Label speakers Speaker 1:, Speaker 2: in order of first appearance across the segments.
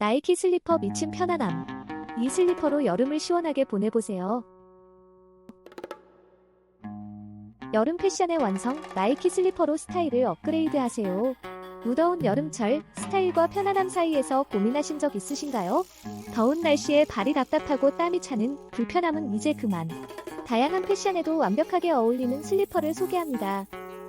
Speaker 1: 나이키 슬리퍼 미친 편안함. 이 슬리퍼로 여름을 시원하게 보내보세요. 여름 패션의 완성, 나이키 슬리퍼로 스타일을 업그레이드 하세요. 무더운 여름철, 스타일과 편안함 사이에서 고민하신 적 있으신가요? 더운 날씨에 발이 답답하고 땀이 차는 불편함은 이제 그만. 다양한 패션에도 완벽하게 어울리는 슬리퍼를 소개합니다.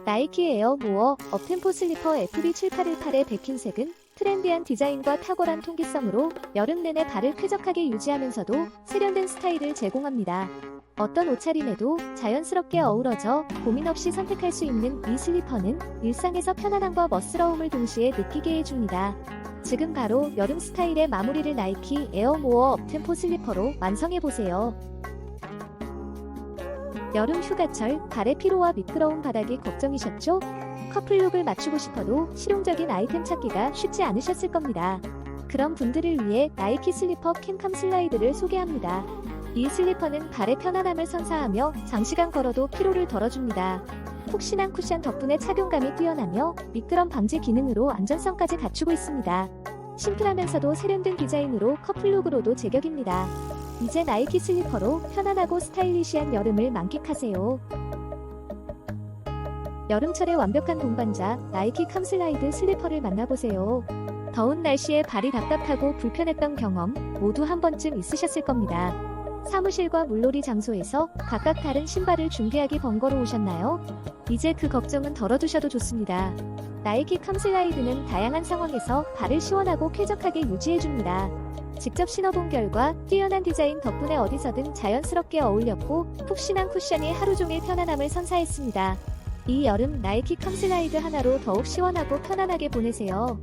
Speaker 1: 나이키 에어 모어 업템포 슬리퍼 FB7818의 백흰색은 트렌디한 디자인과 탁월한 통기성으로 여름 내내 발을 쾌적하게 유지하면서도 세련된 스타일을 제공합니다. 어떤 옷차림에도 자연스럽게 어우러져 고민 없이 선택할 수 있는 이 슬리퍼는 일상에서 편안함과 멋스러움을 동시에 느끼게 해줍니다. 지금 바로 여름 스타일의 마무리를 나이키 에어모어 업템포 슬리퍼로 완성해보세요. 여름 휴가철 발의 피로와 미끄러운 바닥이 걱정이셨죠? 커플룩을 맞추고 싶어도 실용적인 아이템 찾기가 쉽지 않으셨을 겁니다. 그런 분들을 위해 나이키 슬리퍼 캔캄 슬라이드를 소개합니다. 이 슬리퍼는 발의 편안함을 선사하며 장시간 걸어도 피로를 덜어줍니다. 푹신한 쿠션 덕분에 착용감이 뛰어나며 미끄럼 방지 기능으로 안전성까지 갖추고 있습니다. 심플하면서도 세련된 디자인으로 커플룩으로도 제격입니다. 이제 나이키 슬리퍼로 편안하고 스타일리시한 여름을 만끽하세요. 여름철의 완벽한 동반자 나이키 캄슬라이드 슬리퍼를 만나보세요. 더운 날씨에 발이 답답하고 불편했던 경험 모두 한 번쯤 있으셨을 겁니다. 사무실과 물놀이 장소에서 각각 다른 신발을 준비하기 번거로우셨나요? 이제 그 걱정은 덜어두셔도 좋습니다. 나이키 캄슬라이드는 다양한 상황에서 발을 시원하고 쾌적하게 유지해줍니다. 직접 신어본 결과 뛰어난 디자인 덕분에 어디서든 자연스럽게 어울렸고 푹신한 쿠션이 하루 종일 편안함을 선사했습니다. 이 여름 나이키 캄슬라이드 하나로 더욱 시원하고 편안하게 보내세요.